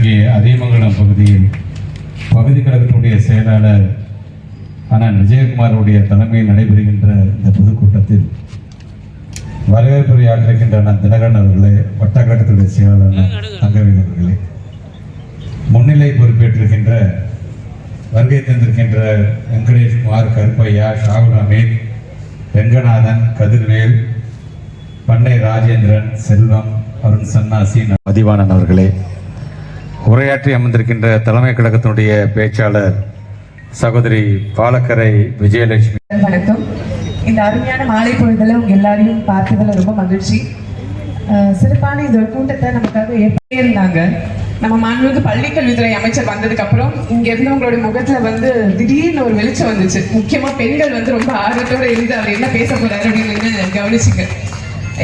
இன்றைக்கு அதியமங்கலம் பகுதியில் பகுதி கழகத்துடைய செயலாளர் அண்ணன் விஜயகுமாருடைய தலைமையில் நடைபெறுகின்ற இந்த பொதுக்கூட்டத்தில் வரவேற்புரை ஆற்றிருக்கின்ற அண்ணன் தினகரன் அவர்களே வட்டக்கழகத்துடைய செயலாளர் தங்கவேல் அவர்களே முன்னிலை பொறுப்பேற்றிருக்கின்ற வருகை தந்திருக்கின்ற வெங்கடேஷ்குமார் கருப்பையா ஷாகுல் அமீத் வெங்கநாதன் கதிர்வேல் பண்ணை ராஜேந்திரன் செல்வம் அருண் சன்னாசி மதிவானன் அவர்களே உரையாற்றி அமர்ந்திருக்கின்ற தலைமை கழகத்தினுடைய பேச்சாளர் சகோதரி பாலக்கரை விஜயலட்சுமி. வணக்கம். இந்த அருமையான மாலை பொழுதுல உங்க எல்லாரையும் பார்த்ததுல ரொம்ப மகிழ்ச்சி. சிறப்பான இந்த ஒரு கூட்டத்தை நமக்காக ஏற்படுத்தி இருந்தாங்க நம்ம மாண்புமிகு பள்ளி கல்வித்துறை அமைச்சர் வந்ததுக்கு அப்புறம் இங்க இருந்தவங்களுடைய முகத்துல வந்து திடீர்னு ஒரு வெளிச்சம் வந்துச்சு. முக்கியமா பெண்கள் வந்து ரொம்ப ஆர்வத்தோட இருந்து அவர் என்ன பேச போறாரு அப்படின்னு கவனிச்சுங்க.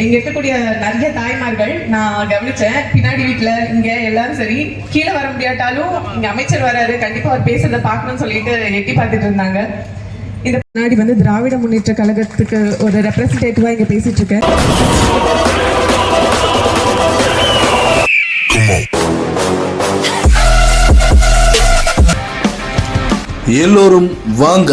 இங்க இருக்கக்கூடிய நிறைய தாய்மார்கள் நான் கவனிச்சேன். பின்னாடி வீட்டுல இங்க எல்லாரும் சரி. கீழே வர முடியாட்டாலும் இங்க அமைச்சர் வராரு. கண்டிப்பா அவர் பேசுறத பாக்கணும்னு சொல்லிட்டு எட்டி பார்த்துட்டு இருந்தாங்க. இந்த முன்னாடி வந்து திராவிட முன்னேற்ற கழகத்துக்கு ஒரு ரெப்ரசன்டேட்டிவா இங்க பேசிட்டு இருக்கேன். எல்லோரும் வாங்க.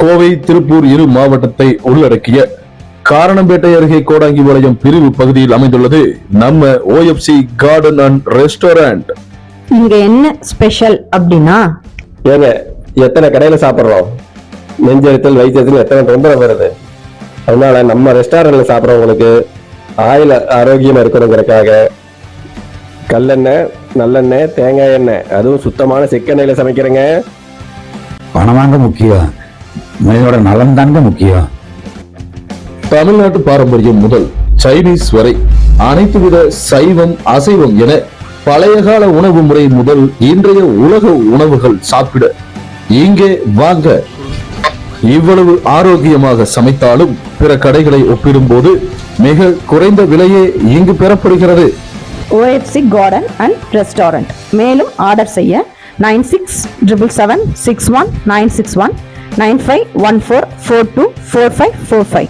கோவை திருப்பூர் இரு மாவட்டத்தை உள்ளடக்கிய காரணம்பேட்டை அருகே கோடாங்கிபாளையம் பிரிவு பகுதியில் அமைந்துள்ளது. நம்ம ஓஎஃப்சி கார்டன் அண்ட் ரெஸ்டாரண்ட் இங்க என்ன ஸ்பெஷல் அப்படின்னா? ஏங்க எத்தனை கடையில சாப்பிட்றோம்? நெஞ்செரித்தல் வயிற்றுல எத்தனை தொந்தரவு வருது. அதனால நம்ம ரெஸ்டாரண்ட்ல சாப்பிட்றவங்களுக்கு ஆயில் ஆரோக்கியமா இருக்கணுங்கிறதுக்காக கல்லெண்ணெய் நல்லெண்ணெய் தேங்காய் எண்ணெய் அதுவும் சுத்தமான செக்கெண்ணெயில சமைக்கிறேங்க. பணம் வாங்க முக்கியம். மனிதனோட நலன் தாங்க முக்கியம். தமிழ்நாட்டு பாரம்பரியம் முதல் சைனீஸ் வரை அனைத்து வித சைவம் அசைவம் என பழைய கால உணவு முறை முதல் இன்றைய உலக உணவுகள் சாப்பிட இங்கே வாங்க. இவ்வளவு ஆரோக்கியமாக சமைத்தாலும் பிற கடைகளை ஒப்பிடும்போது மிக குறைந்த விலையே இங்கு பெறப்படுகிறது. ஓஎஃப்சி கார்டன் அண்ட் ரெஸ்டாரண்ட் மேலும் ஆர்டர் செய்ய nine six triple seven six one nine six one nine five one four four two four five four five